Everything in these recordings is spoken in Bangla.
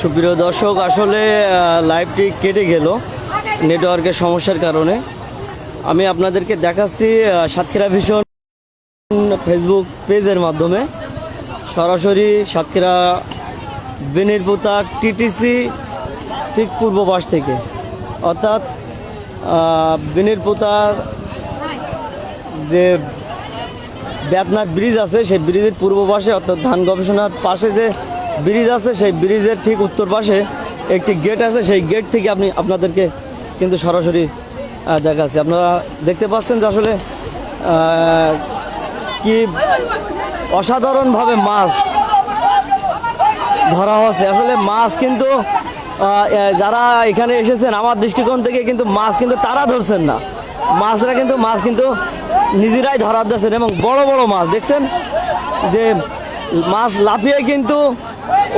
সুপ্রিয় দর্শক, আসলে লাইভটি কেটে গেল নেটওয়ার্কের সমস্যার কারণে। আমি আপনাদেরকে দেখাচ্ছি সাতক্ষীরা ভীষণ ফেসবুক পেজের মাধ্যমে। সরাসরি সাতক্ষীরা বেনিরপুতা টিটিসি ঠিক পূর্ব পাশ থেকে। অর্থাৎ বেনিরপুতার যে বেতনাথ ব্রিজ আছে, সেই ব্রিজের পূর্ব পাশে, অর্থাৎ ধান গবেষণার পাশে যে ব্রিজ আছে, সেই ব্রিজের ঠিক উত্তর পাশে একটি গেট আছে, সেই গেট থেকে আপনি আপনাদেরকে কিন্তু সরাসরি দেখাচ্ছি। আপনারা দেখতে পাচ্ছেন যে আসলে কি অসাধারণভাবে মাছ ধরা হচ্ছে। আসলে মাছ কিন্তু যারা এখানে এসেছেন, আমার দৃষ্টিকোণ থেকে কিন্তু মাছ কিন্তু তারা ধরছেন না। মাছরা কিন্তু, মাছ কিন্তু নিজেরাই ধরা দিচ্ছেন এবং বড় বড় মাছ। দেখছেন যে মাছ লাফিয়ে কিন্তু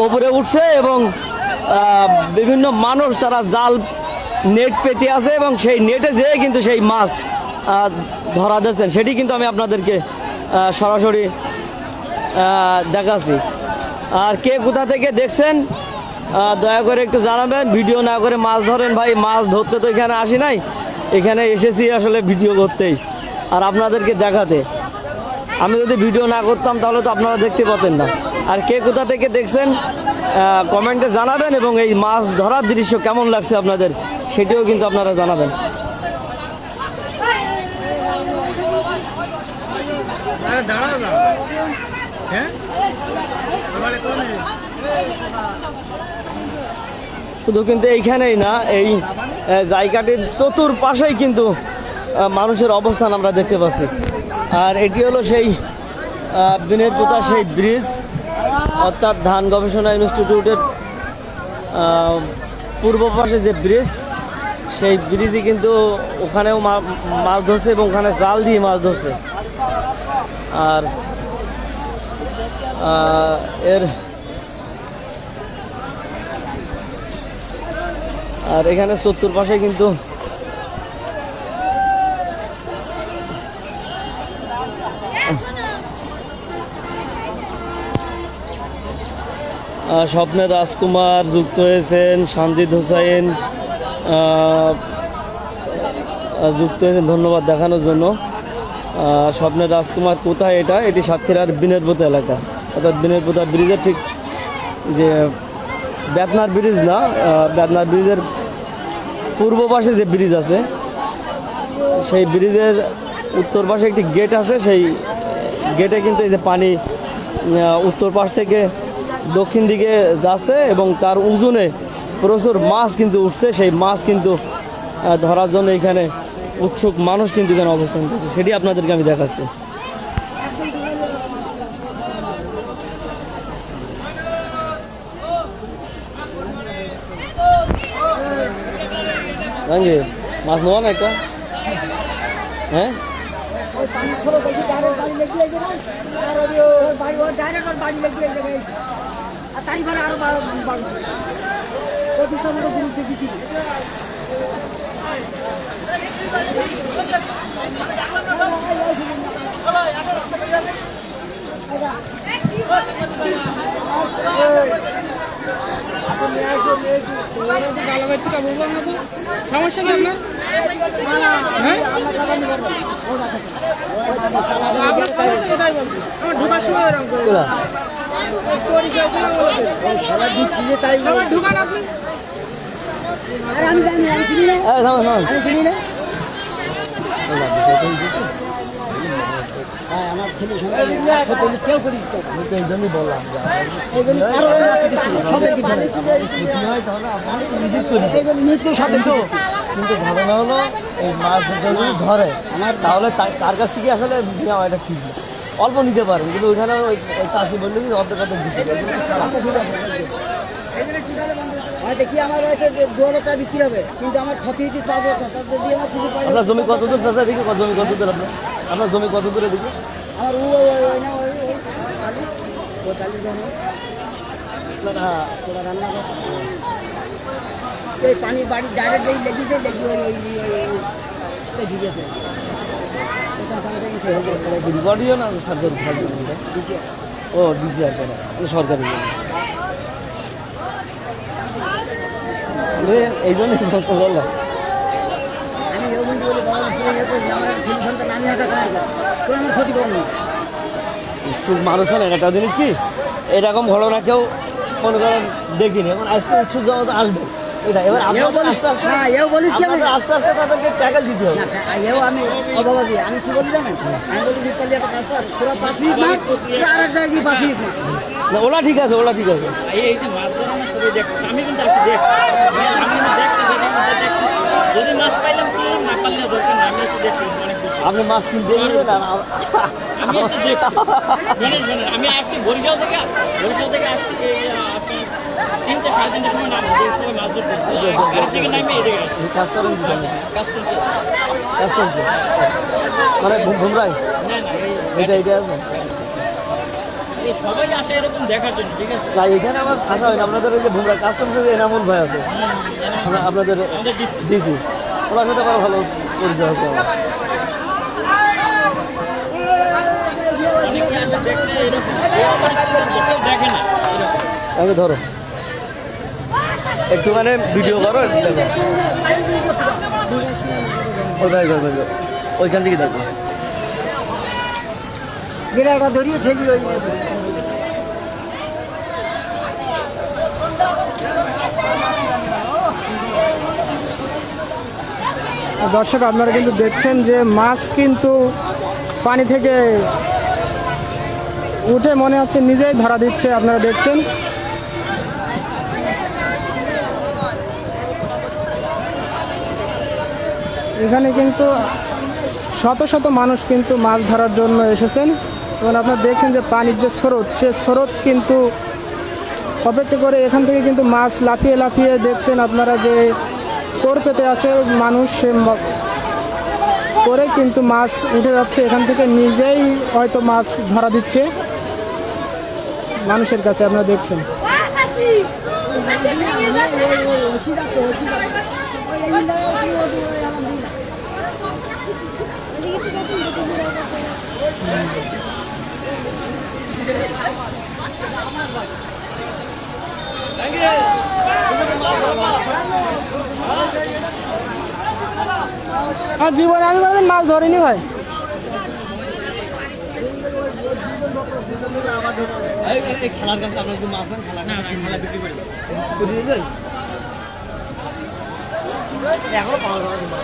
ওপরে উঠছে এবং বিভিন্ন মানুষ তারা জাল নেট পেতে আছে এবং সেই নেটে যেয়ে কিন্তু সেই মাছ ধরা দিচ্ছেন সেটি কিন্তু আমি আপনাদেরকে সরাসরি দেখাচ্ছি। আর কে কোথা থেকে দেখছেন দয়া করে একটু জানাবেন। ভিডিও না করে মাছ ধরেন ভাই, মাছ ধরতে তো এখানে আসি নাই। এখানে এসেছি আসলে ভিডিও করতেই। আর আপনাদেরকে দেখাতে। আমি যদি ভিডিও না করতাম তাহলে তো আপনারা দেখতে পাতেন না। আর কে কোথা থেকে দেখছেন কমেন্টে জানাবেন এবং এই মাছ ধরার দৃশ্য কেমন লাগছে আপনাদের সেটিও কিন্তু আপনারা জানাবেন। শুধু কিন্তু এইখানেই না এই জায়গাটির চতুর্পাশেই কিন্তু মানুষের অবস্থান আমরা দেখতে পাচ্ছি। আর এটি হলো সেই বিনেরপুতা সেই ব্রিজ, অর্থাৎ ধান গবেষণা ইনস্টিটিউটের পূর্ব পাশে যে ব্রিজ, সেই ব্রিজে কিন্তু ওখানেও মাছ ধরছে এবং ওখানে জাল দিয়ে মাছ ধরছে। আর এর, আর এখানে চত্বর পাশে কিন্তু আহ, স্বপ্নের রাজকুমার যুক্ত হয়েছেন সঞ্জিত হোসাইন যুক্ত হয়েছেন ধন্যবাদ দেখানোর জন্য। আহ, স্বপ্নের রাজকুমার কোথায় এটা? এটি সাতক্ষীরার বিনেরপোতা এলাকা। অর্থাৎ বিনেরপোতা ব্রিজের ঠিক যে বেতনার ব্রিজ না বেতনার ব্রিজের পূর্ব পাশে যে ব্রিজ আছে সেই ব্রিজের উত্তর পাশে একটি গেট আছে, সেই গেটে কিন্তু এই যে পানি উত্তর পাশ থেকে দক্ষিণ দিকে যাচ্ছে এবং তার উজনে প্রচুর মাছ কিন্তু উঠছে। সেই মাছ কিন্তু ধরার জন্য এখানে উৎসুক মানুষ কিন্তু এখানে অবস্থান করছে। সেটি আপনাদেরকে আমি দেখাচ্ছি। মাছ নেওয়া না একটা? হ্যাঁ? পানি খোলো দেখি ডাইরেক্ট বাড়ি লেগে যাবে আর ওই বাড়ি। ওর ডাইরেক্ট ওর বাড়ি লেগে যাবে আর তাই ভাড়া সমস্যা কি আপনার? আমার ছেলে জন্যই বললাম এই নিষেধ করি কিন্তু ঘটনা হলো এই মাছ যদি ধরে তাহলে তার কাছ থেকে আসলে নেওয়া এটা ঠিক না অল্প নিতে পারেন কিন্তু ওইখানে ওই চাষি বললে কি অর্ধেক অর্ধেক দিতে পারে এগুলো খারাপ। হয়তো কি আমার হয়তো দু হাজার টাকা বিক্রি হবে কিন্তু আমার ক্ষতি হচ্ছে পাঁচ হাজার টাকা যদি আমার কিছু আপনার জমি কত দূর চাষা দিকে কত জমি কত দূর আপনার আপনার জমি কত দূরে দিকে আমার ও ওই ওই না ওই ওই টালি ও টালি জানো হ্যাঁ তোরা রান্না এই পানি বাড়ি ডাইরেক্ট এই লেগেছে লেগে ওই ওই সে ভিজেছে না সরকারি ও সরকারি এই জন্যই প্রশ্ন করলাম। আমি এও বন্ধু বাবা তুমি আমার একটা ছেলে সন্তান আমি হাতে খাই তুমি আমার ক্ষতি করো না। চুপ মানুষ হলেন একটা জিনিস কি এরকম ঘটনা কেউ মনে করেন দেখিনি। এখন আজকে উৎসুক জগৎ আসবে। এটা এবার এও বলিস না এও বলিস কি আমি? আস্তে আস্তে তাদেরকে ট্যাকেল দিতে হবে। এও আমি কি বলি জানেন? আমি বলি যে তাহলে একটা কাজ কর তোরা পাঁচ মিনিট মার তোরা আর এক জায়গায় পাঁচ মিনিট মার। না ওলা ঠিক আছে ওলা ঠিক আছে। এই এই যে মাছ ধরা না সবাই দেখছে আমি কিন্তু দেখ। আমি যদি মাছ পাইলাম কি না পারলে দরকার না আমি এসে দেখছি অনেক আপনি মাছ কিনতে আর আমি এসে আসছি বরিশাল থেকে বরিশাল থেকে আসছি এই তিনটে সাড়ে তিনটের সময় নাম এই মাছ ধরতে গাড়ি থেকে নামে এই জায়গায় কাজ করেন কাজ করছি। কাজ করছে? মানে না না এটা এটা আছে সবাই আসে এরকম দেখার জন্য ঠিক আছে? না এখানে আমার আসা হয় আপনাদের ওই যে ভুমরা কাস্টমস এনামুল ভাই আছে। আপনাদের ডিসি ওনার সাথে আবার ভালো পরিচয় হচ্ছে আমার। এরকম। দেখে না এরকম। আগে ধরো একটুখানি ভিডিও করো, একটু ওইখানে থেকে দেখো। দর্শক, আপনারা কিন্তু দেখছেন যে মাছ কিন্তু পানি থেকে উঠে মনে হচ্ছে নিজেই ধরা দিচ্ছে, আপনারা দেখছেন। এখানে কিন্তু শত শত মানুষ কিন্তু মাছ ধরার জন্য এসেছেন এবং আপনারা দেখছেন যে পানির যে স্রোত, সে স্রোত কিন্তু অপেক্ষা করে এখান থেকে কিন্তু মাছ লাফিয়ে লাফিয়ে দেখছেন আপনারা যে কোর পেতে আছে মানুষ, সে করে কিন্তু মাছ উঠে যাচ্ছে। এখান থেকে নিজেই হয়তো মাছ ধরা দিচ্ছে মানুষের কাছে, আপনারা দেখছেন। আর জীবনে আমি কোনোদিন মাছ ধরিনি ভাই। এই খেলার কাছে আপনার মাছ খেলা না খেলা বিক্রি করি। করে দিয়েছেন এখনও পাওয়া যাবে না।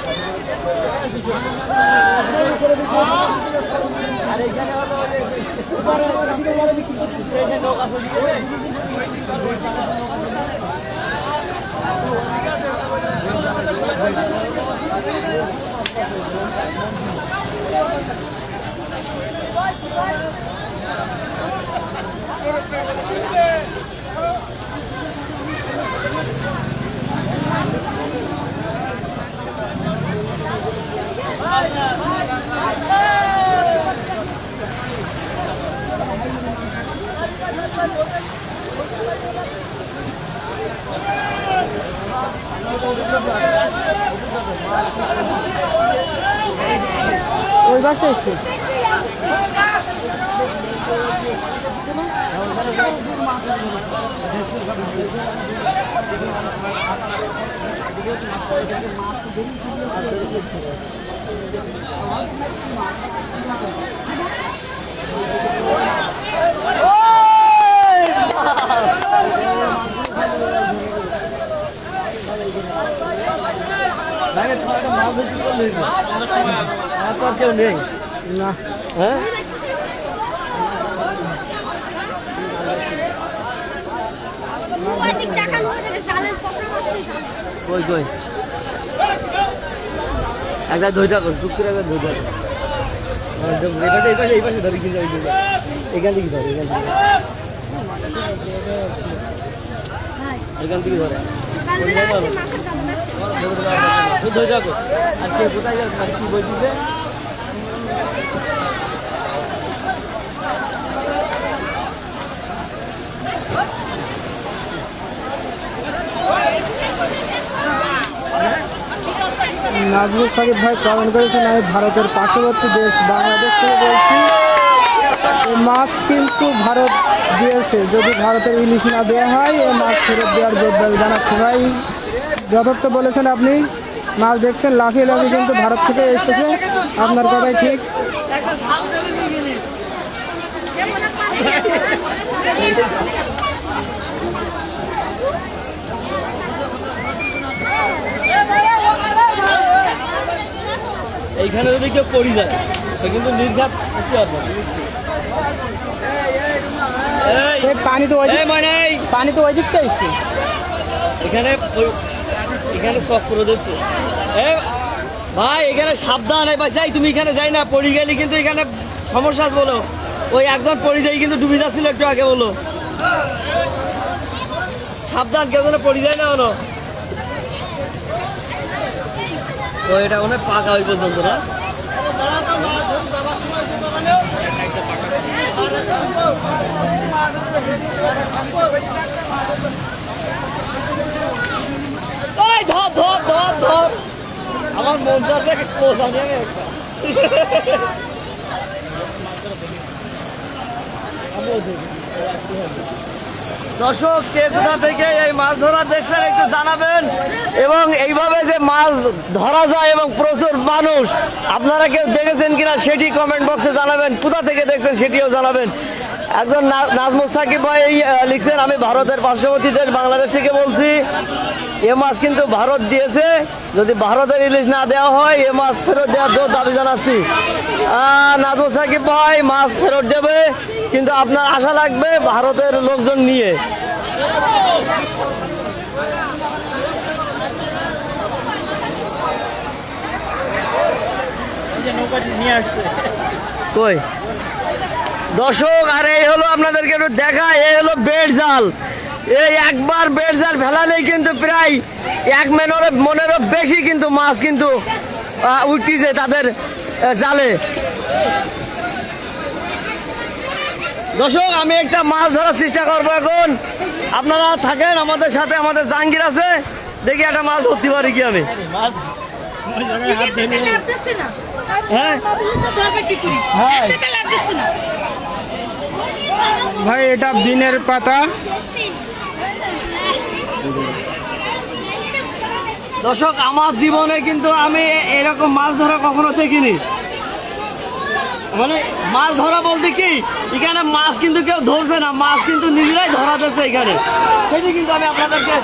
আর এইখানে হলো ওই বাসটা এসছে। আর কেউ নেই। না। হ্যাঁ অধিক টাকা হয়ে যাবে জালের কত বস্তু জানে কই কই একদা ধৈর্য কর চুপ করে একদা ধৈর্য কর এই পাশে এই পাশে এই কিন্তু এখান থেকে ধরে এখান থেকে। এখান থেকে ধরে। ধৈর্য কর আর কে কোথায় যাচ্ছে কি বলছিস নাজমুল সাকিব ভাই কমেন্ট করেছেন, আমি ভারতের পার্শ্ববর্তী দেশ বাংলাদেশ থেকে বলছি এই মাছ কিন্তু ভারত দিয়েছে। যদি ভারতের ইলিশ না দেওয়া হয় এই মাছ ফেরত দেওয়ার জোর দাবি জানাচ্ছে ভাই। যথার্থ বলেছেন আপনি, মাছ দেখছেন, লাফিয়ে লাফিয়ে কিন্তু ভারত থেকে এসেছে। আপনার কথাই ঠিক। এইখানে যদি কেউ পড়ে যায় সে কিন্তু নির্ঘাত করতে পারবে না। এই, এই পানি তো মানে পানি তো এখানে ভাই এখানে সাবধান এই তুমি এখানে যাই না পড়ে গেলে কিন্তু এখানে সমস্যা বলো। ওই একজন পড়ে যাই কিন্তু ডুবে যাচ্ছিল একটু আগে বলো। সাবধান কেউ যেন পড়ে যায় না বলো। তো এটা ওখানে পাকা না ওই ধর ধর ধর ধর। আমার মন চাচ্ছে একটা। দর্শক, কে কোথা থেকে এই মাছ ধরা দেখছেন একটু জানাবেন। এবং এইভাবে যে মাছ ধরা যায় এবং প্রচুর মানুষ, আপনারা কেউ দেখেছেন কিনা সেটি কমেন্ট বক্সে জানাবেন, কোথা থেকে দেখছেন সেটিও জানাবেন। একজন না- নাজমুল সাকিব ভাই লিখছেন, আমি ভারতের পার্শ্ববর্তী দেশ বাংলাদেশ থেকে বলছি, এ মাছ কিন্তু ভারত দিয়েছে, যদি ভারতের ইলিশ না দেওয়া হয়, এ মাছ ফেরত দেওয়ার জোর দাবি জানাচ্ছি। নাজমুল সাকিব ভাই, মাছ ফেরত দেবে, কিন্তু আপনার আশা লাগবে ভারতের লোকজন নিয়ে এই যে নৌকাটি নিয়ে আসছে কই? দর্শক আর এই হলো আপনাদেরকে একটু দেখা এই হলো বেড জাল। এই একবার বেড জাল ফেলালেই কিন্তু প্রায় এক মনের মনেরও বেশি কিন্তু মাছ কিন্তু উঠতিছে তাদের জালে। দর্শক আমি একটা মাছ ধরার চেষ্টা করব এখন। আপনারা থাকেন আমাদের সাথে আমাদের জাহাঙ্গীর আছে। দেখি একটা মাছ ধরতে পারি কি আমি। মাছ ভাই এটা বিনের পাতা। দর্শক আমার জীবনে কিন্তু আমি এরকম মাছ ধরা কখনো দেখিনি। মানে মাছ ধরা বলতে কি? এখানে মাছ কিন্তু কেউ ধরছে না, মাছ কিন্তু নিজেরাই ধরা এখানে। সেটি কিন্তু আমি আপনাদেরকে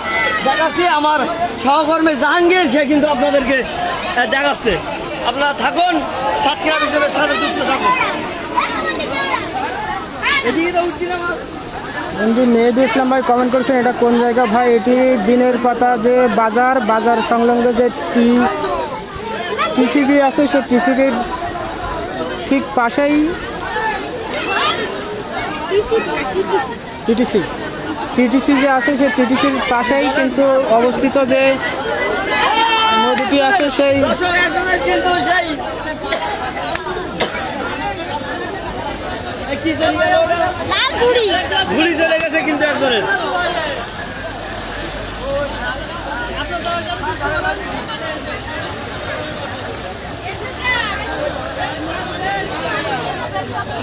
দেখাচ্ছি। আমার সহকর্মী জাহাঙ্গীর, সে কিন্তু আপনাদেরকে দেখাচ্ছে। আপনারা থাকুন, সাতক্ষীরা বিষয়ের সাথে যুক্ত থাকুন। এদিকে তো উঠছি না মাছ। বন্ধু ভাই কমেন্ট করেছেন, এটা কোন জায়গা? ভাই, এটি বিনের পাতা যে বাজার বাজার সংলগ্ন যে টি টিসিবি আছে সে টিসিবির ঠিক পাশেই টিসি টিসি টিটিসি। টিটিসি যে আছে সেই টিটিসির পাশেই কিন্তু অবস্থিত যে নদীটি আছে সেই কিন্তু সেই এই কি জানি গেল ওটা? লাল ঝুড়ি ঘুড়ি চলে গেছে কিন্তু একজনের লে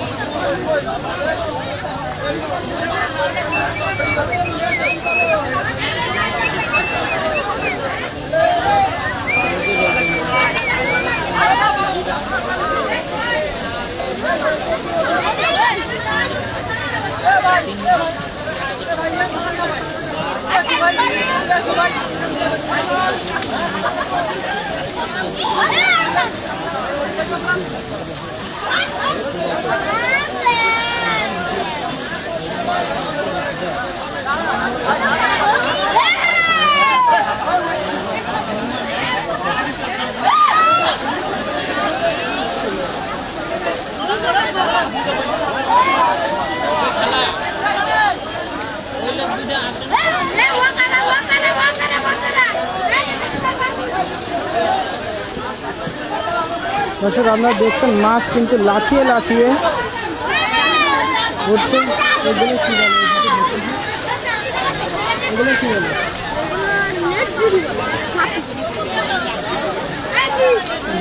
ওয়াকানা দর্শক, আপনারা দেখছেন মাছ কিন্তু লাফিয়ে লাফিয়ে উঠছে।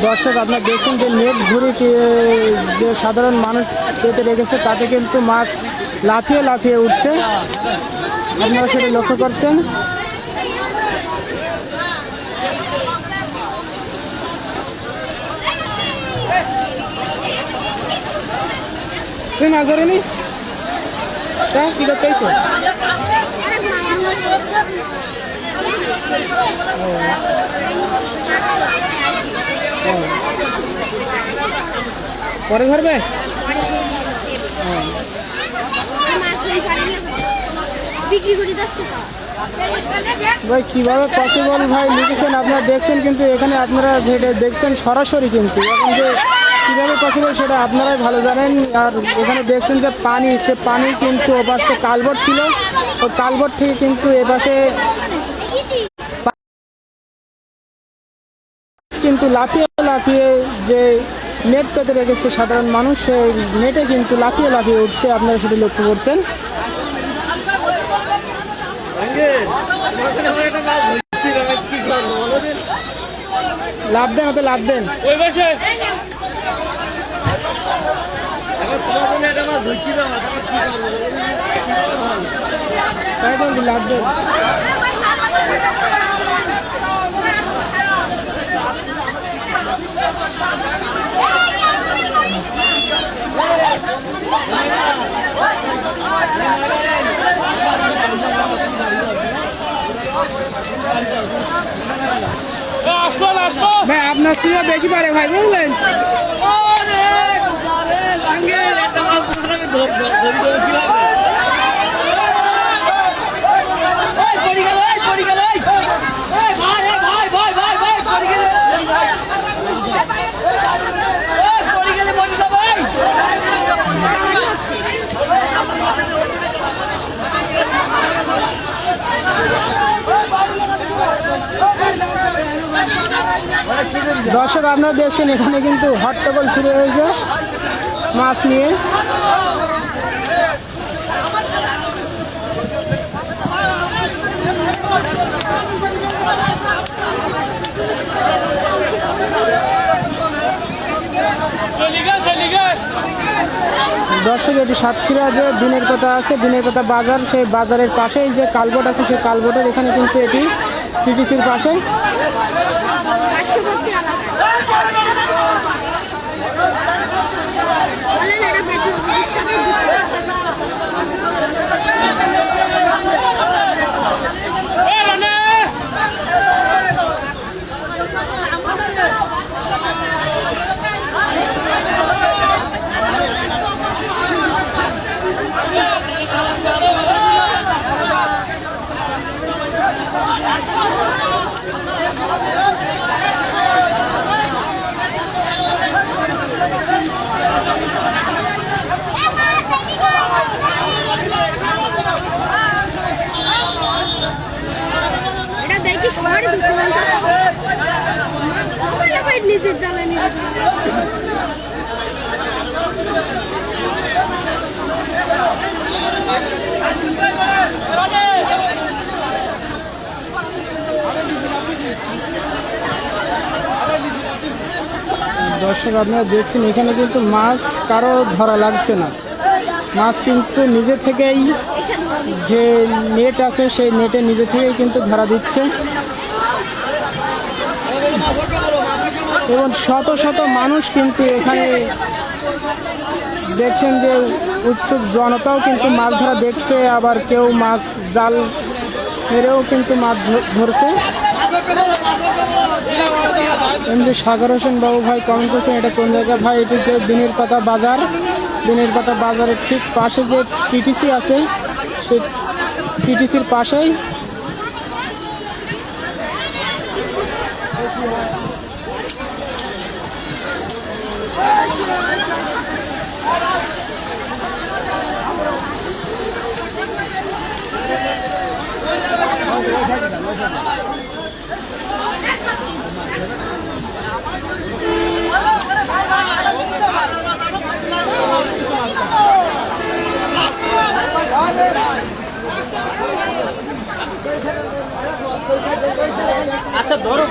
দর্শক, আপনারা দেখছেন যে নেট ঝুড়ি যে সাধারণ মানুষ পেতে রেখেছে, তাতে কিন্তু মাছ লাফিয়ে লাফিয়ে উঠছে। আপনারা সেটা লক্ষ্য করছেন। তুমি মাছ ধরেনি? তা, কি করতে এসো? পরে ধরবে? ভাই, কীভাবে পসিবল ভাই, লিখেছেন আপনারা, দেখছেন কিন্তু এখানে আপনারা দেখছেন সরাসরি কিন্তু। এখন যে কীভাবে পসিবল সেটা আপনারাই ভালো জানেন। আর এখানে দেখছেন যে পানি, সে পানি কিন্তু ওপাশে কালবট ছিল। ও কালবট থেকে কিন্তু এপাশে কিন্তু লাফিয়ে লাফিয়ে যে নেট পেতে রেখেছে সাধারণ মানুষ, সেই নেটে কিন্তু লাফিয়ে লাফিয়ে উঠছে। আপনারা সেটা লক্ষ্য করছেন। লাভ দেন ওতে লাভ দেন। ওই পাশে। ভাই আপনার সিয়া বেশি পারে ভাই বুঝলেন? দর্শক আপনারা দেখছেন এখানে কিন্তু হট্টগোল শুরু হয়েছে। মাছ নিয়ে চলি গে চলি গে দর্শক, এটি সাতক্ষীরা যে দিনের কথা আছে, দিনের কথা বাজার, সেই বাজারের পাশেই যে কালবোট আছে, সেই কালবোটের এখানে কিন্তু এটি টিটিসির পাশে। দর্শক, আপনারা দেখছেন, এখানে কিন্তু মাছ কারও ধরা লাগছে না। মাছ কিন্তু নিজে থেকেই যে নেট আছে, সেই নেটে নিজে থেকেই কিন্তু ধরা দিচ্ছে। এবং শত শত মানুষ কিন্তু এখানে দেখছেন যে উৎসুক জনতাও কিন্তু মাছ ধরা দেখছে, আবার কেউ মাছ জাল মেরেও কিন্তু মাছ ধরছে। এমনি সাগর হোসেন বাবু ভাই কমেন্ট করছেন, এটা কোন জায়গা? ভাই, এটি যে দিনের পাতা বাজার। দিনের পাতা বাজারের ঠিক পাশে যে টিটিসি আছে, সেই টিটিসির পাশেই। আচ্ছা ধরো।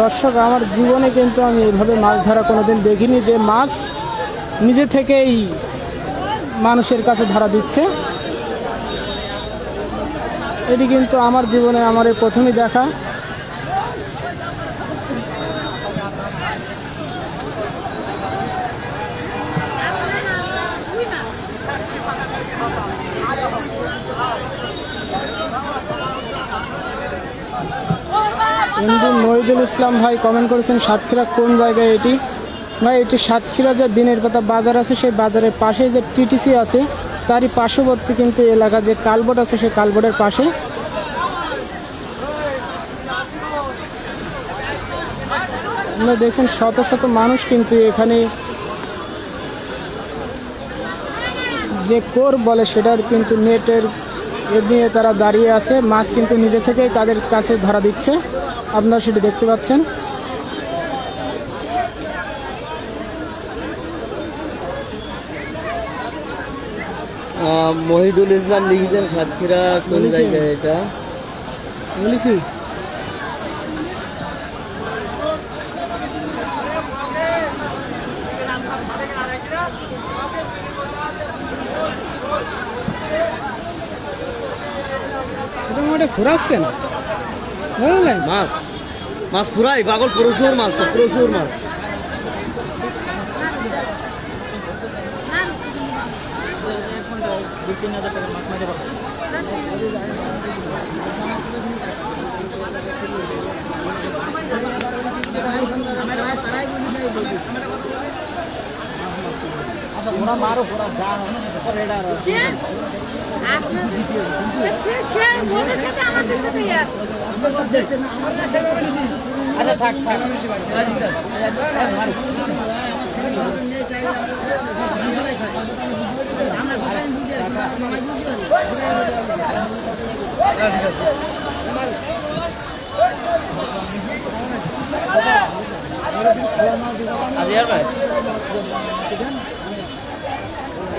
দর্শক, আমার জীবনে কিন্তু আমি এভাবে মাছ ধরা কোনোদিন দেখিনি যে মাছ নিজে থেকেই মানুষের কাছে ধরা দিচ্ছে। এটি কিন্তু আমার জীবনে আমার প্রথমই দেখা। এমডি মহিদুল ইসলাম ভাই কমেন্ট করেছেন সাতক্ষীরা কোন জায়গায় এটি? ভাই, এটি সাতক্ষীরা যে বিনের পাতা বাজার আছে, সেই বাজারের পাশে যে টিটিসি আছে, তারই পার্শ্ববর্তী কিন্তু এলাকা যে কালবোর্ড আছে, সেই কালবোর্ডের পাশে। আপনারা দেখছেন শত শত মানুষ কিন্তু এখানে যে কোর বলে সেটার কিন্তু নেটের নিয়ে তারা দাঁড়িয়ে আছে, মাছ কিন্তু নিজে থেকেই তাদের কাছে ধরা দিচ্ছে। আপনারা সেটি দেখতে পাচ্ছেন। মহিদুল ইসলাম লিখেছেন সাতক্ষীরা কোন। জায়গায় এটা? বলেছি ফুরাচ্ছেন বুঝলেন মাছ মাছ পুরাই পাগল প্রচুর মাছ তো প্রচুর মাছ সে আপনাদের সে সে ওদের সাথে আমাদের সাথেই আছে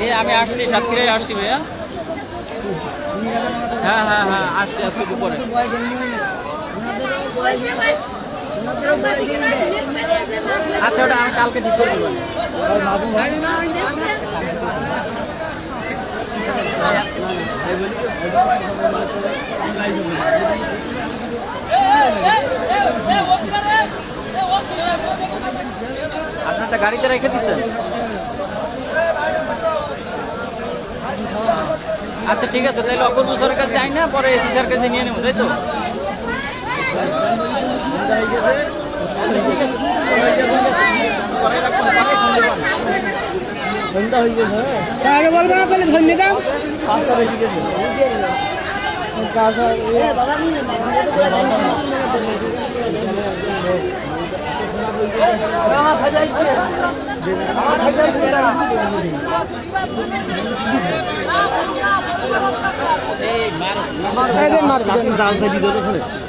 এই আমি আসছি সাতক্ষীরায় আসছি ভাইয়া। হ্যাঁ হ্যাঁ হ্যাঁ আসছি আজকে দুপুরে। আচ্ছা ওটা আমি কালকে ঠিক করে দেবো আপনারটা গাড়িতে রেখে দিচ্ছেন? আচ্ছা ঠিক আছে, তাহলে অপূর্ব সরকার যাই না, পরে এসি স্যার কাছে নিয়ে নেব, তাই তো? সন্ধ্যা হয়ে গেছে হ্যাঁ আগে বলব না তাহলে ধন্যবাদ পাঁচটা বেশি গেছে এই মার জাল চাই দিতে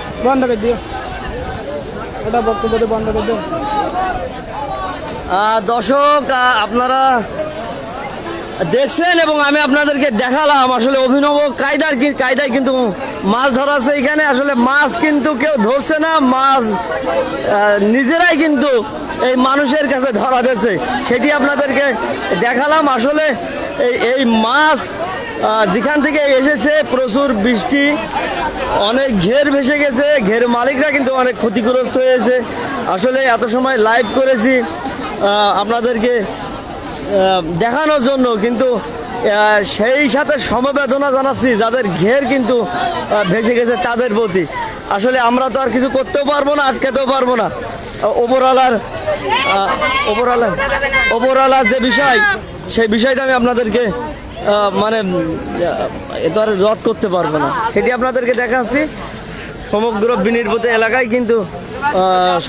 বন্ধ করে দিও। ওটা বক্তব্য বন্ধ করে দিও। দর্শক আপনারা দেখছেন এবং আমি আপনাদেরকে দেখালাম, আসলে অভিনব কায়দার কায়দায় কিন্তু মাছ ধরা আছে এখানে। আসলে মাছ কিন্তু কেউ ধরছে না, মাছ নিজেরাই কিন্তু এই মানুষের কাছে ধরা দিয়েছে। সেটি আপনাদেরকে দেখালাম। আসলে এই এই মাছ যেখান থেকে এসেছে, প্রচুর বৃষ্টি অনেক ঘের ভেসে গেছে, ঘের মালিকরা কিন্তু অনেক ক্ষতিগ্রস্ত হয়েছে। আসলে এত সময় লাইভ করেছি আপনাদেরকে দেখানোর জন্য, কিন্তু সেই সাথে সমবেদনা জানাচ্ছি যাদের ঘের কিন্তু ভেসে গেছে তাদের প্রতি। আসলে আমরা তো আর কিছু করতেও পারব না, আটকাতেও পারব না। ওপরওয়ালার ওপরওয়ালার ওপরওয়ালার যে বিষয়, সেই বিষয়টা আমি আপনাদেরকে মানে এ তো আর রদ করতে পারব না। সেটি আপনাদেরকে দেখাচ্ছি। সমগ্র বিনির্ভূত এলাকায় কিন্তু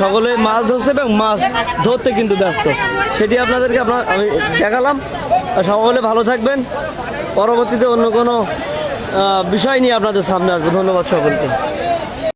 সকলে মাছ ধরছে এবং মাছ ধরতে কিন্তু ব্যস্ত। সেটি আপনাদেরকে আপনার, আমি দেখালাম। সকলে ভালো থাকবেন। পরবর্তীতে অন্য কোনো বিষয় নিয়ে আপনাদের সামনে আসব। ধন্যবাদ সকলকে।